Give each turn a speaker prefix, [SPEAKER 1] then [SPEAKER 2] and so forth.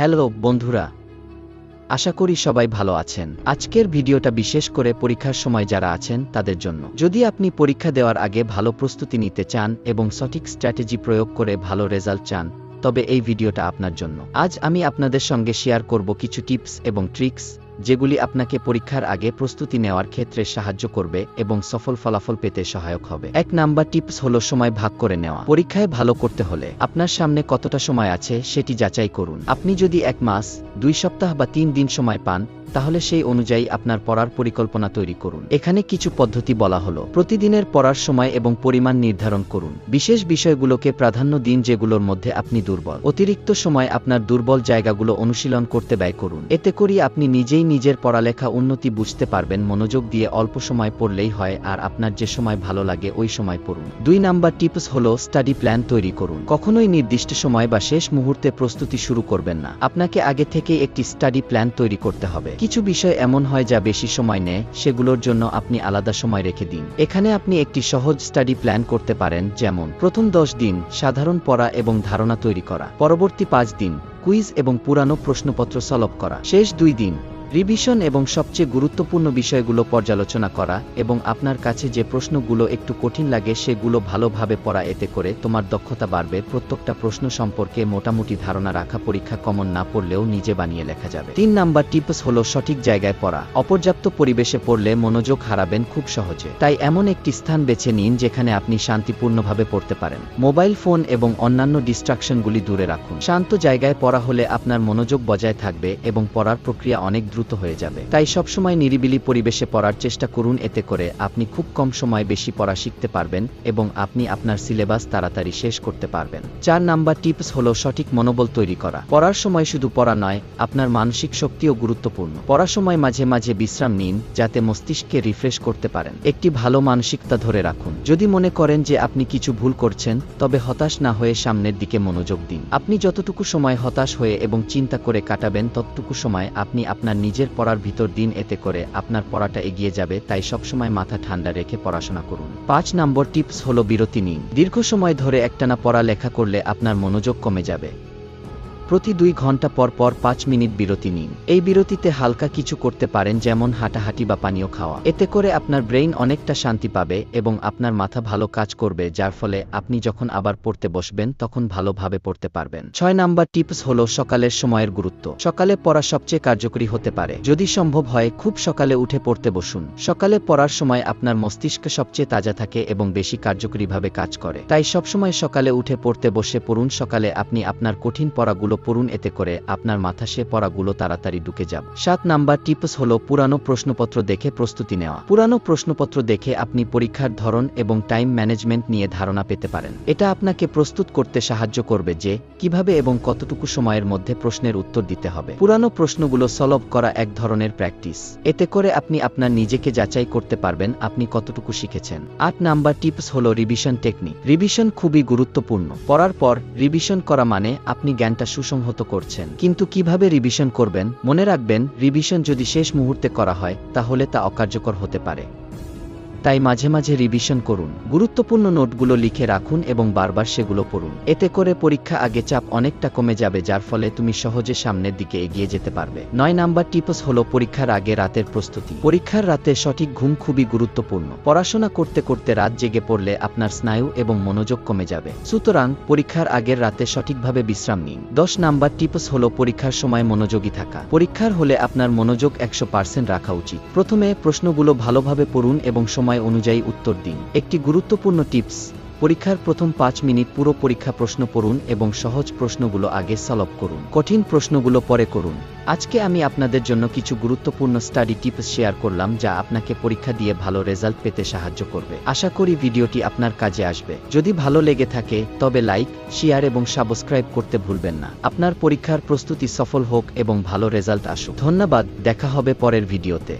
[SPEAKER 1] Hello, বন্ধুরা। আশা করি সবাই ভালো আছেন। আজকের ভিডিওটা বিশেষ করে পরীক্ষার সময় যারা আছেন, তাদের জন্য। যদি আপনি পরীক্ষা দেওয়ার আগে ভালো প্রস্তুতি নিতে চান এবং সঠিক স্ট্র্যাটেজি প্রয়োগ করে ভালো রেজাল্ট চান, তবে এই ভিডিওটা আপনার জন্য। আজ আমি আপনাদের সঙ্গে শেয়ার করব কিছু টিপস এবং ট্রিক্স যেগুলি আপনাকে পরীক্ষার আগে প্রস্তুতি নেওয়ার ক্ষেত্রে সাহায্য করবে এবং সফল ফলাফল পেতে সহায়ক হবে। এক নাম্বার টিপস হলো সময় ভাগ করে নেওয়া। পরীক্ষায় ভালো করতে হলে আপনার সামনে কতটা সময় আছে সেটি যাচাই করুন। আপনি যদি এক মাস, দুই সপ্তাহ বা তিন দিন সময় পান, তাহলে সেই অনুযায়ী আপনার পড়ার পরিকল্পনা তৈরি করুন। এখানে কিছু পদ্ধতি বলা হলো। প্রতিদিনের পড়ার সময় এবং পরিমাণ নির্ধারণ করুন। বিশেষ বিষয়গুলোকে প্রাধান্য দিন যেগুলোর মধ্যে আপনি দুর্বল। অতিরিক্ত সময় আপনার দুর্বল জায়গাগুলো অনুশীলন করতে ব্যয় করুন। এতে করি আপনি নিজেই নিজের পড়ালেখা উন্নতি বুঝতে পারবেন, মনোযোগ দিয়ে অল্প সময় পড়লেই হয়, আর আপনার যে সময় ভালো লাগে ওই সময় পড়ুন। দুই নাম্বার টিপস হলো স্টাডি প্ল্যান তৈরি করুন। কখনোই নির্দিষ্ট সময় বা শেষ মুহূর্তে প্রস্তুতি শুরু করবেন না। আপনাকে আগে থেকেই একটি স্টাডি প্ল্যান তৈরি করতে হবে। কিছু বিষয় এমন হয় যা বেশি সময় নেয়, সেগুলোর জন্য আপনি আলাদা সময় রেখে দিন। এখানে আপনি একটি সহজ স্টাডি প্ল্যান করতে পারেন, যেমন প্রথম দশ দিন সাধারণ পড়া এবং ধারণা তৈরি করা, পরবর্তী পাঁচ দিন কুইজ এবং পুরানো প্রশ্নপত্র সলভ করা, শেষ দুই দিন রিভিশন এবং সবচেয়ে গুরুত্বপূর্ণ বিষয়গুলো পর্যালোচনা করা এবং আপনার কাছে যে প্রশ্নগুলো একটু কঠিন লাগে সেগুলো ভালোভাবে পড়া, এতে করে তোমার দক্ষতা বাড়বে। প্রত্যেকটা প্রশ্ন সম্পর্কে মোটামুটি ধারণা রাখা, পরীক্ষা কমন না পড়লেও নিজে বানিয়ে লেখা যাবে। তিন নাম্বার টিপস হলো সঠিক জায়গায় পড়া। অপর্যাপ্ত পরিবেশে পড়লে মনোযোগ হারাবেন খুব সহজে। তাই এমন একটি স্থান বেছে নিন যেখানে আপনি শান্তিপূর্ণভাবে পড়তে পারেন। মোবাইল ফোন এবং অন্যান্য ডিস্ট্রাকশনগুলি দূরে রাখুন। শান্ত জায়গায় পড়া হলে আপনার মনোযোগ বজায় থাকবে এবং পড়ার প্রক্রিয়া অনেক দ্রুত হয়ে যাবে। তাই সবসময় নিরিবিলি পরিবেশে পড়ার চেষ্টা করুন, এতে করে আপনি খুব কম সময় বেশি পড়া শিখতে পারবেন এবং আপনি আপনার সিলেবাস তাড়াতাড়ি শেষ করতে পারবেন। চার নাম্বার টিপস হলো সঠিক মনোবল তৈরি করা। পড়ার সময় শুধু পড়া নয়, আপনার মানসিক শক্তিও গুরুত্বপূর্ণ। পড়ার সময় মাঝে মাঝে বিশ্রাম নিন, যাতে মস্তিষ্ককে রিফ্রেশ করতে পারেন। একটি ভালো মানসিকতা ধরে রাখুন। যদি মনে করেন যে আপনি কিছু ভুল করছেন, তবে হতাশ না হয়ে সামনের দিকে মনোযোগ দিন। আপনি যতটুকু সময় হতাশ হয়ে এবং চিন্তা করে কাটাবেন, ততটুকু সময় আপনি আপনার নিজের পড়ার ভিতর দিন এতে করে আপনার পড়াটা এগিয়ে যাবে, তাই সবসময় মাথা ঠান্ডা রেখে পড়াশোনা করুন। পাঁচ নম্বর টিপস হলো বিরতি নিন। দীর্ঘ সময় ধরে একটানা পড়া লেখা করলে আপনার মনোযোগ কমে যাবে। প্রতি দুই ঘণ্টা পর পর পাঁচ মিনিট বিরতি নিন। এই বিরতিতে হালকা কিছু করতে পারেন যেমন হাঁটাহাঁটি বা পানীয় খাওয়া। এতে করে আপনার ব্রেইন অনেকটা শান্তি পাবে এবং আপনার মাথা ভালো কাজ করবে, যার ফলে আপনি যখন আবার পড়তে বসবেন, তখন ভালোভাবে পড়তে পারবেন। ছয় নাম্বার টিপস হলো সকালের সময়ের গুরুত্ব। সকালে পড়া সবচেয়ে কার্যকরী হতে পারে। যদি সম্ভব হয়, খুব সকালে উঠে পড়তে বসুন। সকালে পড়ার সময় আপনার মস্তিষ্ক সবচেয়ে তাজা থাকে এবং বেশি কার্যকরীভাবে কাজ করে। তাই সবসময় সকালে উঠে পড়তে বসে পড়ুন। সকালে আপনি আপনার কঠিন পড়াগুলো পড়ুন, এতে করে আপনার মাথা সে পড়াগুলো তাড়াতাড়ি ঢুকে যাব। সাত নাম্বার টিপস হলো পুরানো প্রশ্নপত্র দেখে প্রস্তুতি নেওয়া। পুরানো প্রশ্নপত্র দেখে আপনি পরীক্ষার ধরন এবং টাইম ম্যানেজমেন্ট নিয়ে ধারণা পেতে পারেন। এটা আপনাকে প্রস্তুত করতে সাহায্য করবে যে, কীভাবে এবং কতটুকু সময়ের মধ্যে প্রশ্নের উত্তর দিতে হবে। পুরানো প্রশ্নগুলো সলভ করা এক ধরনের প্র্যাকটিস। এতে করে আপনি আপনার নিজেকে যাচাই করতে পারবেন আপনি কতটুকু শিখেছেন। আট নাম্বার টিপস হলো রিভিশন টেকনিক। রিভিশন খুবই গুরুত্বপূর্ণ। পড়ার পর রিভিশন করা মানে আপনি জ্ঞানটা সুসংহত করছেন। কিন্তু কীভাবে রিভিশন করবেন? মনে রাখবেন রিভিশন যদি শেষ মুহূর্তে করা হয়, তাহলে তা অকার্যকর হতে পারে। তাই মাঝে মাঝে রিভিশন করুন। গুরুত্বপূর্ণ নোটগুলো লিখে রাখুন এবং বারবার সেগুলো পড়ুন। এতে করে পরীক্ষা আগে চাপ অনেকটা কমে যাবে, যার ফলে তুমি সহজে সামনের দিকে এগিয়ে যেতে পারবে। নয় নাম্বার টিপস হলো পরীক্ষার আগে রাতের প্রস্তুতি। পরীক্ষার রাতে সঠিক ঘুম খুবই গুরুত্বপূর্ণ। পড়াশোনা করতে করতে রাত জেগে পড়লে আপনার স্নায়ু এবং মনোযোগ কমে যাবে। সুতরাং পরীক্ষার আগের রাতে সঠিকভাবে বিশ্রাম নিন। দশ নাম্বার টিপস হলো পরীক্ষার সময় মনোযোগী থাকা। পরীক্ষার হলে আপনার মনোযোগ একশো রাখা উচিত। প্রথমে প্রশ্নগুলো ভালোভাবে পড়ুন এবং সময় অনুযায়ী উত্তর দিন। একটি গুরুত্বপূর্ণ টিপস, পরীক্ষার প্রথম পাঁচ মিনিট পুরো পরীক্ষা প্রশ্ন পড়ুন এবং সহজ প্রশ্নগুলো আগে সলভ করুন। কঠিন প্রশ্নগুলো পরে করুন। আজকে আমি আপনাদের জন্য কিছু গুরুত্বপূর্ণ স্টাডি টিপস শেয়ার করলাম যা আপনাকে পরীক্ষা দিয়ে ভালো রেজাল্ট পেতে সাহায্য করবে। আশা করি ভিডিওটি আপনার কাজে আসবে। যদি ভালো লেগে থাকে, তবে লাইক, শেয়ার এবং সাবস্ক্রাইব করতে ভুলবেন না। আপনার পরীক্ষার প্রস্তুতি সফল হোক এবং ভালো রেজাল্ট আসুক। ধন্যবাদ, দেখা হবে পরের ভিডিওতে।